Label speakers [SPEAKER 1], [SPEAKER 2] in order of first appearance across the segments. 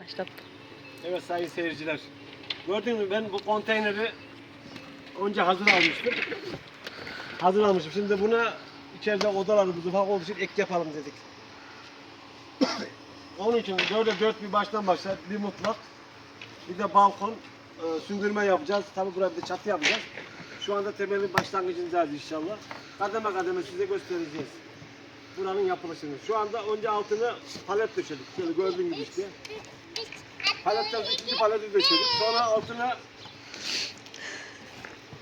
[SPEAKER 1] Başlattım.
[SPEAKER 2] Evet sayın seyirciler. Gördün mü ben bu konteyneri önce hazır almıştım. Hazır almışım. Şimdi buna içeride odalarımız ufak için ek yapalım dedik. Onun için böyle dört bir baştan başlar. Bir mutfak, bir de balkon, e, sündürme yapacağız. Tabi buraya bir de çatı yapacağız. Şu anda temelin başlangıcındayız inşallah. Kademe kademe size göstereceğiz. Buranın yapılışını. Şu anda önce altını palet döşedik. Şöyle gördüğün gibi işte. Paletten ikinci paleti döşüyoruz. Sonra altına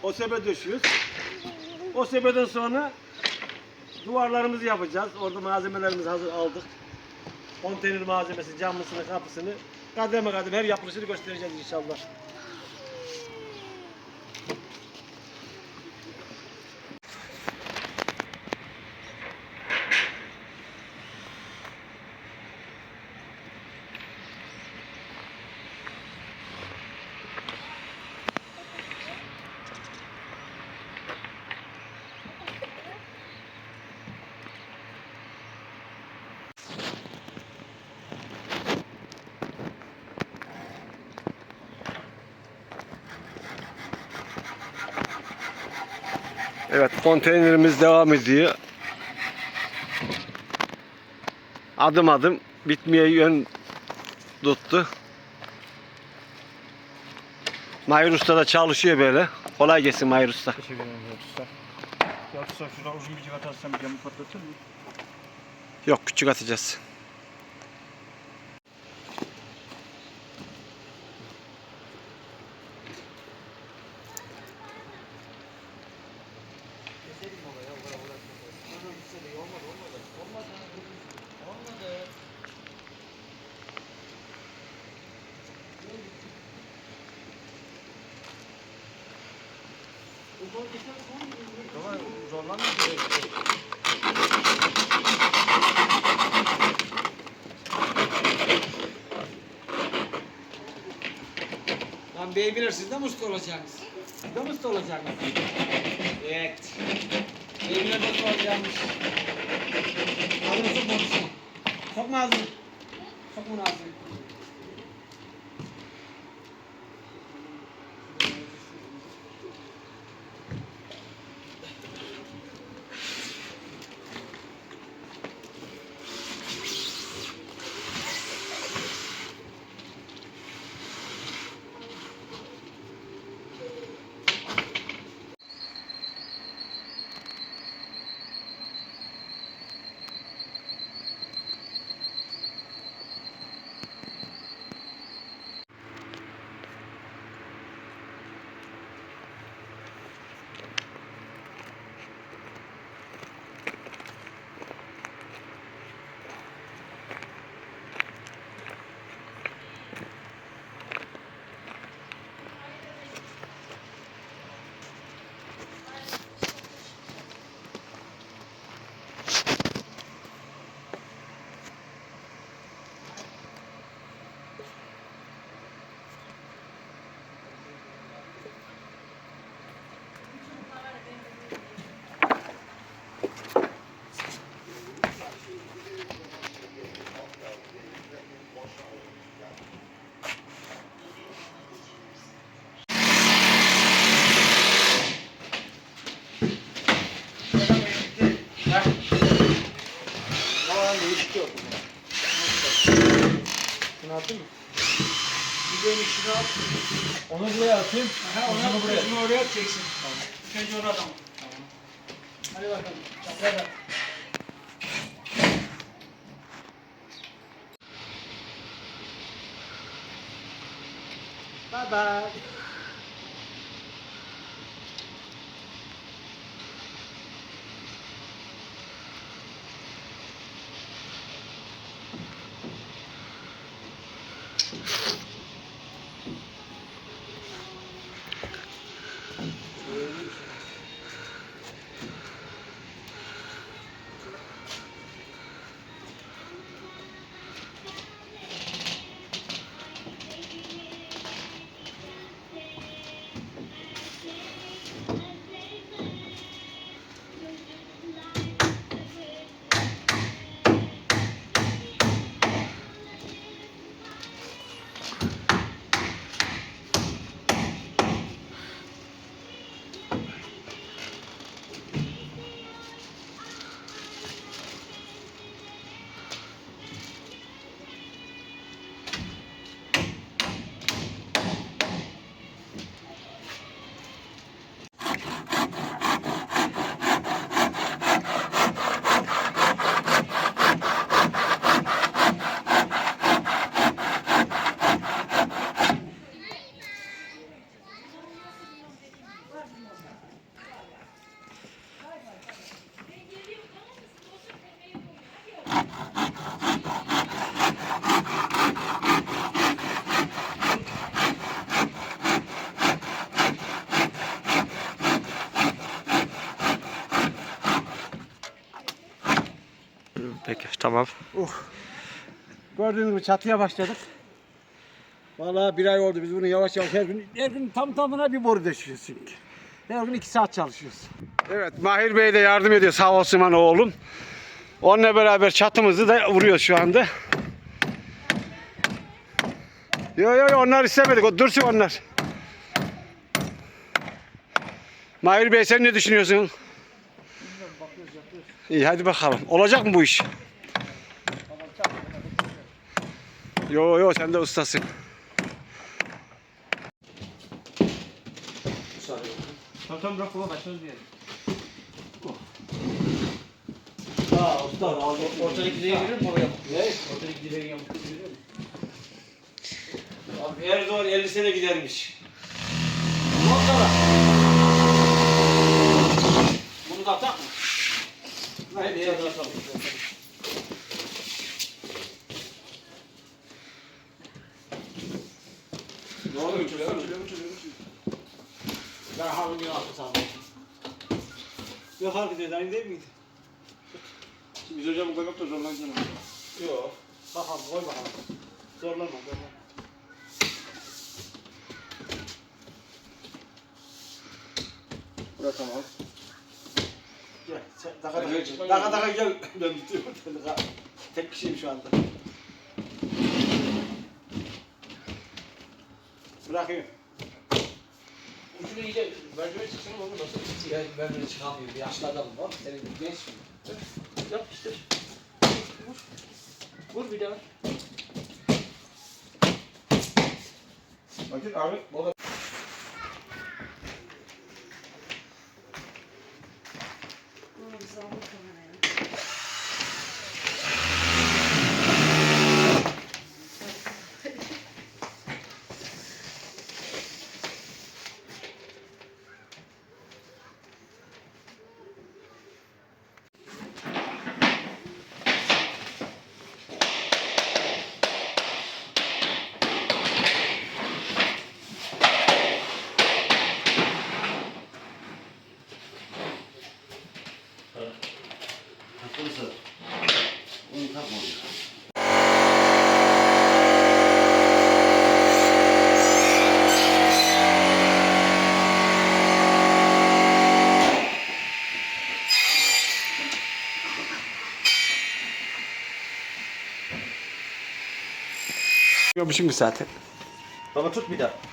[SPEAKER 2] OSB döşüyoruz. OSB'den sonra duvarlarımızı yapacağız. Orada malzemelerimizi hazır aldık. Konteyner malzemesi, camlısını, kapısını kademe kademe her yapılışını göstereceğiz inşallah. Evet konteynerimiz devam ediyor. Adım adım bitmeye yön tuttu. Mahir Usta da çalışıyor böyle. Kolay gelsin Mahir Usta.
[SPEAKER 3] Teşekkür ederim Yatışlar. Yatışlar şurada uzun bir civat atsam camı patlatır mı?
[SPEAKER 2] Yok küçük atacağız.
[SPEAKER 3] Ama zorlanmıyor.
[SPEAKER 4] Lan beybiler siz de mi usta olacaksınız? Siz de mi usta olacaksınız? Evet. Beybiler de usta olacakmış. Ağzını sokma ağzını. Sokma ağzını. Sokma ağzını.
[SPEAKER 3] Şunu attın mı?
[SPEAKER 4] Videonun içine at.
[SPEAKER 3] Onu buraya atayım.
[SPEAKER 4] Ha, onu
[SPEAKER 3] Ucunu buraya.
[SPEAKER 4] buraya. oraya atacaksın. Tamam. Önce orada tamam. Tamam. Hadi bakalım. Çapraz at. Bye bye.
[SPEAKER 5] Tamam.
[SPEAKER 6] Gördüğünüz gibi çatıya başladık. Vallahi bir ay oldu biz bunu yavaş yavaş her gün her gün tam tamına bir boru deşiyoruz çünkü. Her gün iki saat çalışıyoruz. Evet Mahir Bey de yardım ediyor sağ olsun bana oğlum. Onunla beraber çatımızı da vuruyoruz şu anda. Yo yo yo onlar istemedik o dursun onlar. Mahir Bey sen ne düşünüyorsun? İyi hadi bakalım. Olacak mı bu iş? Yo yo sen de ustasın.
[SPEAKER 4] Tamam tamam bırak baba başlarız diyelim.
[SPEAKER 6] Ha usta aldım.
[SPEAKER 2] Ortadaki direği görüyor musun oraya?
[SPEAKER 6] Ne?
[SPEAKER 2] Ortadaki yamuk görüyor musun?
[SPEAKER 6] Abi Erdoğan 50 sene gidermiş. Bunu da tak mı? Hayır, bir yere atalım. Ne oluyor?
[SPEAKER 2] Ben halini yaptı sandım.
[SPEAKER 6] Yok hareket eder, aynı değil miydi?
[SPEAKER 4] Biz hocam koyup da zorlanacağım.
[SPEAKER 6] Yok. Bakalım, koy bakalım. Zorlama, zorlama.
[SPEAKER 4] Burası tamam.
[SPEAKER 6] Daka daka Daka
[SPEAKER 4] gel.
[SPEAKER 6] daka gel. Ben bitiyorum. Daka- Tek kişiyim şu anda. Bırakıyorum.
[SPEAKER 2] Ucunu iyice merdiven çıksın onu nasıl? Ya merdiven çıkamıyor. Bir yaşlı adam var. Senin genç mi? Yap işte. Vur. Vur bir daha.
[SPEAKER 4] Bakın abi.
[SPEAKER 6] Yapmışım bir zaten.
[SPEAKER 4] Baba tut bir daha.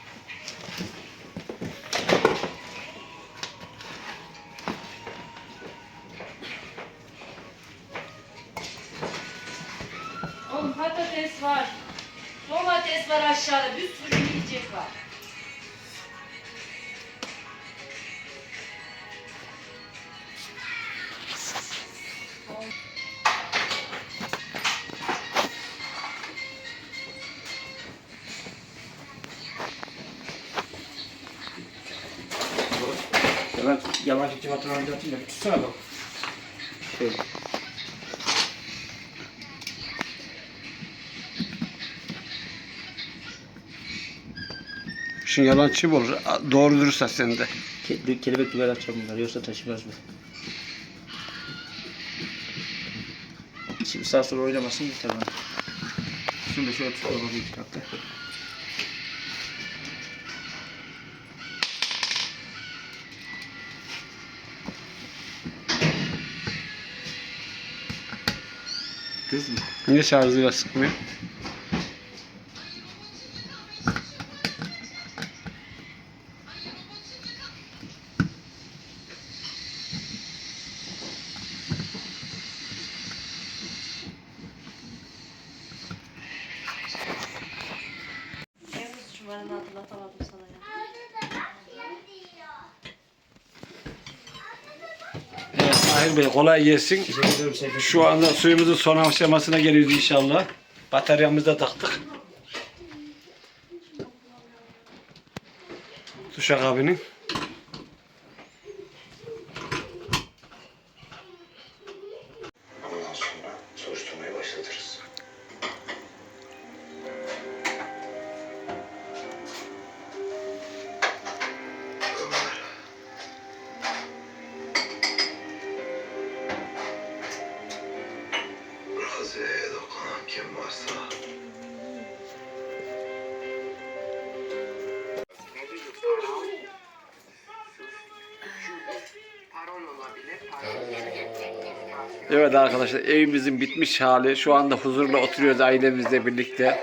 [SPEAKER 1] Patates var. Domates var aşağıda. Bir sürü yiyecek var.
[SPEAKER 4] Ben yavaş da bir tutsana bak. Şöyle.
[SPEAKER 6] Şimdi yalancı mı olur? Doğru dürüst sen de.
[SPEAKER 5] Ke kelebek duvar atacağım bunları yoksa taşımaz bu. Şimdi sağ sola oynamasın yeter bana.
[SPEAKER 4] Şunu da şöyle tut baba bir dakika.
[SPEAKER 5] Düz mü?
[SPEAKER 6] Niye şarjıyla sıkmıyor?
[SPEAKER 1] Yalnız şu bana hatırlatamadım sana ya.
[SPEAKER 6] Mahir Bey kolay gelsin. Şu anda suyumuzun son aşamasına geliyoruz inşallah. Bataryamızı da taktık. Duşakabinin.
[SPEAKER 7] Ondan
[SPEAKER 6] Evet arkadaşlar evimizin bitmiş hali. Şu anda huzurla oturuyoruz ailemizle birlikte.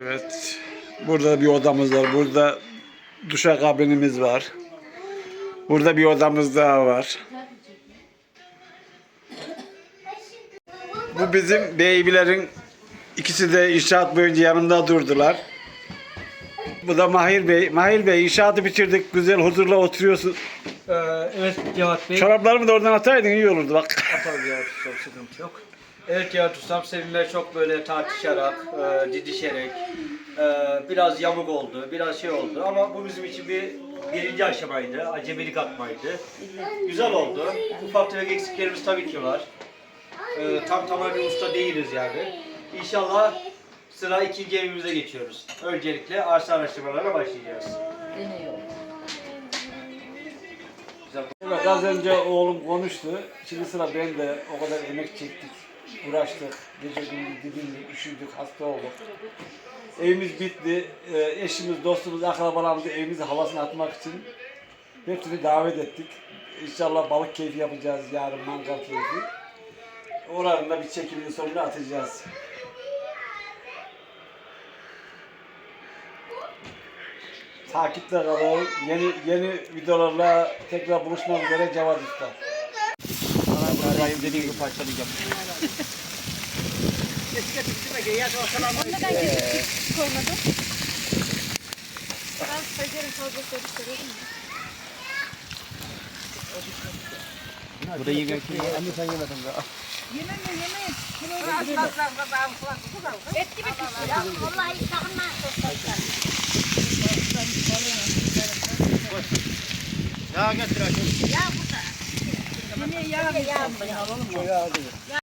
[SPEAKER 6] Evet. Burada bir odamız var. Burada duşakabinimiz var. Burada bir odamız daha var. Bu bizim beybilerin ikisi de inşaat boyunca yanımda durdular. Bu da Mahir Bey. Mahir Bey inşaatı bitirdik. Güzel huzurla oturuyorsun.
[SPEAKER 4] Ee, evet Cevat Bey.
[SPEAKER 6] Çoraplarımı da oradan ataydın iyi olurdu bak.
[SPEAKER 4] Atalım Cevat Ustam sıkıntı yok. Evet Cevat Ustam seninle çok böyle tartışarak, e, didişerek, e, biraz yamuk oldu, biraz şey oldu ama bu bizim için bir birinci aşamaydı, acemilik atmaydı. Güzel oldu. Ufak tefek eksiklerimiz tabii ki var. E, tam tamam bir usta değiliz yani. İnşallah sıra ikinci evimize geçiyoruz. Öncelikle arsa araştırmalarına başlayacağız.
[SPEAKER 6] Evet az önce oğlum konuştu. Şimdi sıra ben de o kadar emek çektik. Uğraştık. Gece gündüz didindik, üşüdük, hasta olduk. Evimiz bitti. Ee, eşimiz, dostumuz, akrabalarımızı evimize havasını atmak için hepsini davet ettik. İnşallah balık keyfi yapacağız yarın mangal keyfi. Oranın da bir çekimini sonunda atacağız. Takipte kalın. Yeni yeni videolarla tekrar buluşmak üzere Cevat Usta.
[SPEAKER 4] İbrahim dediğim gibi parçalayacağım. Bu da yemek yiyor. Anne sen yemedin daha.
[SPEAKER 8] Vallahi sakınma.
[SPEAKER 4] Ya getir aşkım.
[SPEAKER 8] Ya burada. Yine yağ. Yağ.